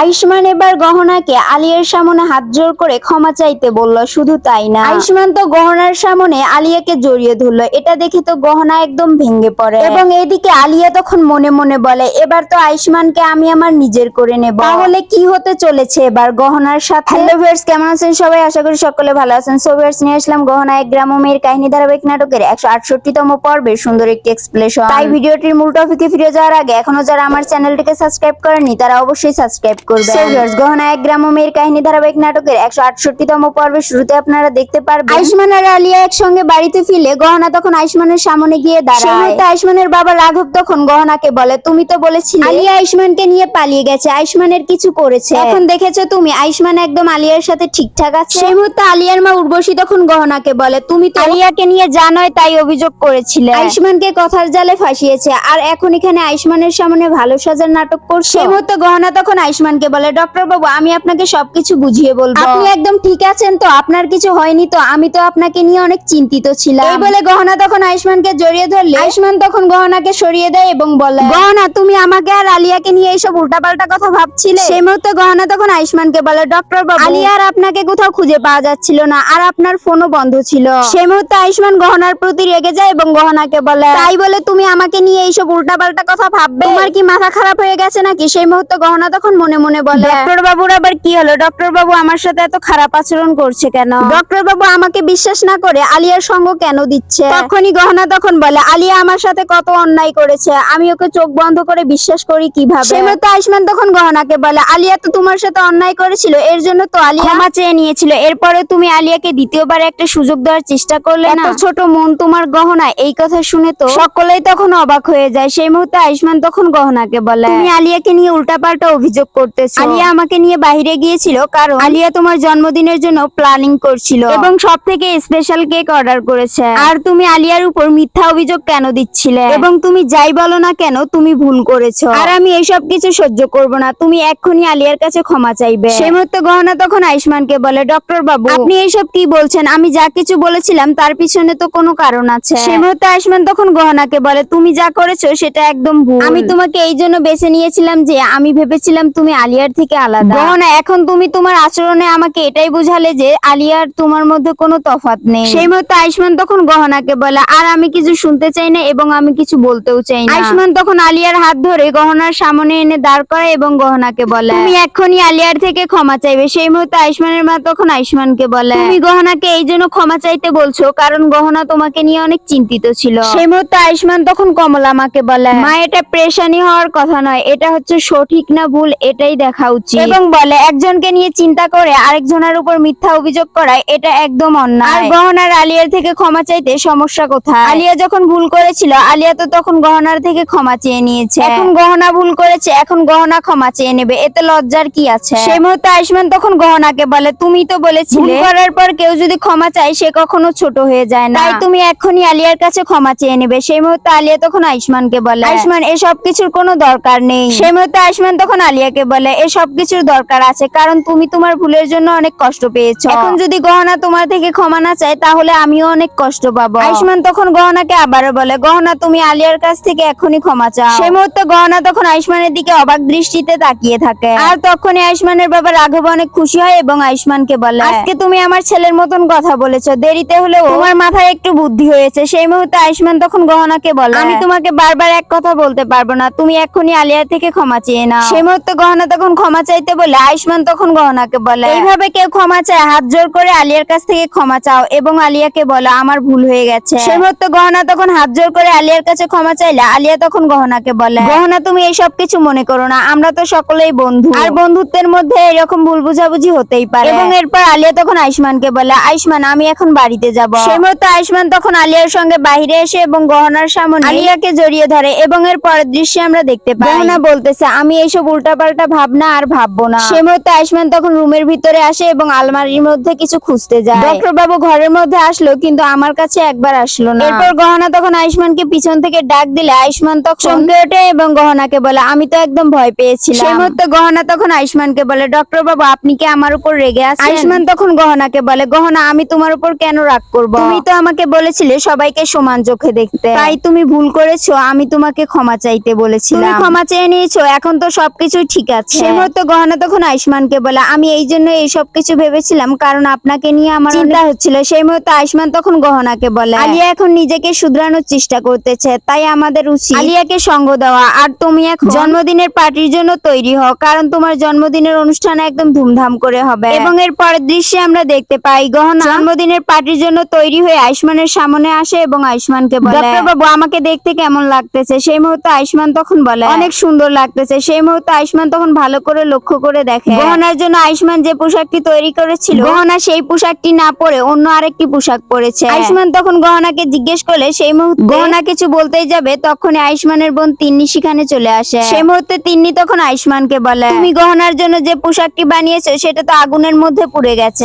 আয়ুষ্মান এবার গহনাকে আলিয়ার সামনে হাত জোর করে ক্ষমা চাইতে বলল শুধু তাই না। আয়ুষ্মান তো গহনার সামনে আলিয়াকে জড়িয়ে ধরলো। এটা দেখে তো গহনা একদম ভেঙে পড়ে। এবং এদিকে আলিয়া তখন মনে মনে বলে এবার তো আয়ুষ্মানকে আমি আমার নিজের করে নেব। তাহলে কি হতে চলেছে এবার গহনার সাথে? হ্যালো ভিউয়ার্স কেমন আছেন সবাই? আশা করি সকলে ভালো আছেন। সো ভিউয়ার্স নিয়ে আসলাম গহনা এক গ্রাম মেয়ের কাহিনী ধারাবাহিক নাটকের একশো আটষট্টিতম পর্বের সুন্দর একটি এক্সপ্লেশন তাই ভিডিওটির মূল টপিকে ফিরে যাওয়ার আগে এখনও যারা আমার চ্যানেলটিকে সাবস্ক্রাইব করেননি তারা অবশ্যই সাবস্ক্রাইব করবেন। গহনা এক গ্রাম ও মেয়ের কাহিনী ধারাবাহিক নাটকের একশো আটষট্টিতম পর্বের শুরুতে আপনারা দেখতে পারবেন। আয়ুষ্মান আর আলিয়া একসঙ্গে বাড়িতে ফিরে গহনা তখন আয়ুষ্মানের সামনে গিয়ে দাঁড়ায়। আয়ুষ্মানের বাবা রাঘব তখন গহনাকে বলে তুমি তো বলেছিলে। আলিয়া আয়ুষ্মানকে নিয়ে পালিয়ে গেছে। আয়ুষ্মানের কিছু করেছে। এখন দেখেছ তুমি আয়ুষ্মান একদম আলিয়ার সাথে ঠিকঠাক আছে? সেই মুহূর্তে আলিয়ার মা উর্বশী তখন গহনাকে বলে তুমি তো আলিয়াকে নিয়ে জানোই তাই অভিযোগ করেছিলে। আয়ুষ্মানকে কথার জালে ফাঁসিয়েছে। আর এখন এখানে আয়ুষ্মানের সামনে ভালো সাজার নাটক করছে? সেই মুহূর্তে গহনা তখন আয়ুষ্মানকে বলে? ডক্টর বাবু আমি আপনাকে সবকিছু বুঝিয়ে বলব। আপনি একদম ঠিক আছেন তো আপনার কিছু হয়নি তো আমি তো আপনাকে নিয়ে অনেক চিন্তিত ছিলাম। এই বলে গহনা তখন আয়ুষ্মানকে জড়িয়ে ধরলে? আয়ুষ্মান তখন গহনাকে সরিয়ে দেয় এবং বলে গহনা তুমি আমাকে আর আলিয়াকে নিয়ে এইসব উল্টাপাল্টা কথা ভাবছিলে? সেই মুহূর্তে গহনা তখন আয়ুষ্মানকে বলে ডক্টর বাবু আলিয়া আর আপনাকে কোথাও খুঁজে পাওয়া যাচ্ছিল না আর আপনার ফোনও বন্ধ ছিল। সেই মুহূর্তে আয়ুষ্মান গহনার প্রতি রেগে যায় এবং গহনাকে বলে তাই বলে তুমি আমাকে নিয়ে এইসব উল্টাপাল্টা কথা ভাববে? তোমার কি মাথা খারাপ হয়ে গেছে নাকি? সেই মুহূর্তে গহনা তখন মনে মনে বলে। ডক্টর বাবুর আবার কি হলো? ডক্টর বাবু আমার সাথে এত খারাপ আচরণ করছে কেন? ডক্টর বাবু আমাকে বিশ্বাস না করে আলিয়ার সঙ্গ কেন দিচ্ছে? তখনই গহনা তখন বলে আলিয়া আমার সাথে কত অন্যায় করেছে। আমি ওকে চোখ বন্ধ করে বিশ্বাস করি কীভাবে? সেই মতো আয়ুষ্মান তখন গহনাকে বলে আলিয়া তো তোমার সাথে অন্যায় করেছিল এর জন্য তো আলিয়া ক্ষমা চেয়ে নিয়েছিল। এরপরে তুমি আলিয়াকে দ্বিতীয়বার একটা সুযোগ দেওয়ার চেষ্টা করলে না? ছোট মন তোমার গহনা এই কথা শুনে তো সকলেই তখন অবাক হয়ে যায়। সেই মুহূর্তে আয়ুষ্মান তখন গহনাকে বলে তুমি আলিয়াকে নিয়ে উল্টাপাল্টা অভিযোগ করতেছো? আলিয়া আমাকে নিয়ে বাইরে গিয়েছিল কারণ আলিয়া তোমার জন্মদিনের জন্য প্ল্যানিং করছিল। এবং সব থেকে স্পেশাল কেক অর্ডার করেছে। আর তুমি আলিয়ার উপর মিথ্যা অভিযোগ কেন দিচ্ছিলে? এবং তুমি যাই বলো না কেন তুমি ভুল করেছ। আর আমি এসব কিছু সহ্য করব না তুমি এক্ষুনি আলিয়ার কাছে ক্ষমা চাইবে। সেই মুহূর্তে গহনা তখন আয়ুষ্মানকে বলে ডক্টর বাবু আপনি এইসব কি বলছেন? আমি যা কিছু বলেছিলাম তার পিছনে তো কোনো কারণ আছে। সেই মুহূর্তে আয়ুষ্মান তখন গহনাকে বলে তুমি যা করেছ সেটা একদম ভুল। আমি তোমাকে এই জন্য বেছে নিয়েছিলাম যে আমি ভেবেছিলাম তুমি আলিয়ার থেকে আলাদা। গহনা এখন তুমি তোমার আচরণে আমাকে এটাই বুঝালে যে আলিয়ার তোমার মধ্যে কোনো তফাৎ নেই। সেই মুহূর্তে আয়ুষ্মান তখন গহনাকে বলে আর আমি কিছু শুনতে চাই না এবং আমি কিছু বলতেও চাই না। আয়ুষ্মান তখন আলিয়ার হাত ধরে গহনার সামনে এনে দাঁড় করায় এবং গহনাকে বলে তুমি এক্ষুনি আলিয়ার থেকে ক্ষমা চাইবে। সেই মুহূর্তে আয়ুষ্মানের মা তখন আয়ুষ্মানকে বলে তুমি গহনাকে এই জন্য ক্ষমা চাইতে বলছো কারণ গহনা তোমাকে নিয়ে অনেক চিন্তিত ছিল। সেই মুহূর্তে আয়ুষ্মান তখন কমলা মাকে বলে মা এটা প্রেশানি হওয়ার কথা নয় এটা হচ্ছে সঠিক না ভুল এটাই দেখা উচিত। এবং বলে একজনকে নিয়ে চিন্তা করে আরেকজনের উপর মিথ্যা অভিযোগ করায় এটা একদম অন্যায়। আর গহনার আলিয়ার থেকে ক্ষমা চাইতে সমস্যা কোথায়? আলিয়া যখন ভুল করেছিল আলিয়া তো তখন গহনার থেকে ক্ষমা চেয়ে নিয়েছে। এখন গহনা ভুল করেছে এখন গহনা ক্ষমা চেয়ে নেবে। এতে লজ্জার কি আছে? সেই মুহূর্তে আয়ুষ্মান তখন গহনাকে বলে তুমি তো বলেছিলে। ভুল করার পর কেউ যদি ক্ষমা চায় সে কখনো ছোট হয়ে যায় না। তাই তুমি এখনই আলিয়ার কাছে ক্ষমা চেয়ে নেবে। সেই মুহূর্তে আলিয়া তখন আয়ুষ্মানকে বলে আয়ুষ্মান এসব কিছুর কোনো দরকার নেই। সেই মুহূর্তে আয়ুষ্মান তখন আলিয়াকে বলে এসব কিছুর দরকার আছে, কারণ তুমি তোমার ভুলের জন্য অনেক কষ্ট পেয়েছ। এখন যদি গহনা তোমার থেকে ক্ষমা না চায়, তাহলে আমিও অনেক কষ্ট পাবো। আয়ুষ্মান তখন গহনাকে আবারও বলে, গহনা তুমি আলিয়ার কাছ থেকে এখনই ক্ষমা চাও। সেই মুহূর্তে গহনা তখন আয়ুষ্মানের দিকে অবাক দৃষ্টিতে তাকিয়ে থাকে। আর তখনই আয়ুষ্মানের বাবা রাঘব অনেক খুশি হয় এবং আয়ুষ্মানকে বলে, আজকে তুমি আমার ছেলের মতন কথা বলেছ, দেরিতে হলেও তোমার মাথায় একটু বুদ্ধি হয়েছে। সেই মুহূর্তে আয়ুষ্মান তখন গহনাকে বলে, আমি তোমাকে বারবার এক কথা বলতে পারব না, তুমি এখনই আলিয়ার থেকে ক্ষমা চেয়ে না সেই মুহূর্তে গহনা তখন ক্ষমা চাইতে বলে, আয়ুষ্মান তখন গহনাকে বলে। এইভাবে কেউ ক্ষমা চায়, হাত জোর করে আলিয়ার কাছ থেকে ক্ষমা চাও এবং আলিয়াকে বলো, আমার ভুল হয়ে গেছে। সেই মুহূর্তে গহনা তখন হাত জোর করে আলিয়ার কাছে ক্ষমা চাইলে, আলিয়া তখন গহনাকে বলে, গহনা তুমি এইসব কিছু মনে করো না, আমরা তো সকলেই বন্ধু। আর বন্ধুত্বের মধ্যে এরকম ভুল বুঝাবুঝি হতেই পারে। এবং এরপর আলিয়া তখন আয়ুষ্মানকে বলে, আয়ুষ্মান, আমি এখন বাড়িতে যাব। সেই মুহূর্তে আয়ুষ্মান তখন আলিয়ার সঙ্গে বাইরে এসে এবং গহনার সামনে আলিয়াকে জড়িয়ে ধরে এবং এর পরের দৃশ্যে আমরা দেখতে পাই। গহনা বলতেছে, আমি এইসব উল্টাপাল্টা ভাবনা আর ভাববো না। সেই মুহূর্তে আয়ুষ্মান তখন রুমের ভিতরে আসে এবং আলমারির মধ্যে কিছু খুঁজতে যায়। ডক্টর বাবু ঘরের মধ্যে আসলো কিন্তু আমার কাছে একবার আসলো না। এরপর গহনা তখন আয়ুষ্মানকে পিছন থেকে ডাক দিলে। আয়ুষ্মান তখন চমকে ওঠে এবং গহনাকে বলে আমি তো একদম ভয় পেয়েছিলাম। সেই মুহূর্তে গহনা তখন আয়ুষ্মানকে বলে ডক্টর বাবু আপনি কি আমার উপর রেগে আছেন? আয়ুষ্মান তখন গহনাকে বলে গহনা আমি তোমার উপর কেন রাগ করব? তুমি তো আমাকে বলেছিলে সবাইকে সমান চোখে দেখতে। তাই তুমি ভুল করেছ আমি তোমাকে ক্ষমা চাইতে বলেছিলাম। তুমি ক্ষমা চেয়ে নিয়েছো এখন তো সবকিছু ঠিক আছে। সে মুহূর্তে গহনা তখন আয়ুষ্মানকে বলে আমি এই জন্য এই সব কিছু ভেবেছিলাম কারণ আপনাকে নিয়ে আমার চিন্তা হচ্ছিল। সেই মুহূর্তে আয়ুষ্মান তখন গহনাকে বলে আলিয়া এখন নিজেকে শুধরানোর চেষ্টা করতেছে তাই আমাদের উচিত আলিয়াকে সঙ্গ দেওয়া। আর তুমি এখন জন্মদিনের পার্টির জন্য তৈরি হও কারণ তোমার জন্মদিনের অনুষ্ঠান একদম ধুমধাম করে হবে। এবং এর পরের দৃশ্যে আমরা দেখতে পাই গহনা জন্মদিনের পার্টির জন্য তৈরি হয়ে আয়ুষ্মানের সামনে আসে এবং আয়ুষ্মানকে বলে ডক্টর বাবু আমাকে দেখতে কেমন লাগতেছে? সেই মুহূর্তে আয়ুষ্মান তখন বলে অনেক সুন্দর লাগতেছে। সেই মুহূর্তে আয়ুষ্মান তখন ভালো করে লক্ষ্য করে দেখে। গহনার জন্য আয়ুষ্মান যে পোশাকটি তৈরি করেছিল গহনা সেই পোশাকটি না পরে অন্য আরেকটি পোশাক পরেছে। আয়ুষ্মান তখন গহনাকে জিজ্ঞেস করলে সেই মুহূর্তে গহনা কিছু বলতেই যাবে তখনই আয়ুষ্মানের বোন তিন্নি সেখানে চলে আসে। সেই মুহূর্তে তিন্নি তখন আয়ুষ্মানকে বলে তুমি গহনার জন্য যে পোশাকটি বানিয়েছো সেটা তো আগুনের মধ্যে পুড়ে গেছে।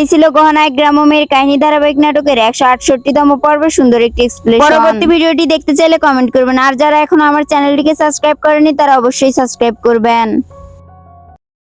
এই ছিল গহনা এক গ্রামের কাহিনী ধারাবাহিক নাটকের একশো আটষট্টি তম পর্বে সুন্দর একটি এক্সপ্লেশন পরবর্তী ভিডিওটি দেখতে চাইলে কমেন্ট করবেন। আর যারা এখন আমার চ্যানেলটিকে সাবস্ক্রাইব করেনি তারা অবশ্যই সাবস্ক্রাইব করবেন।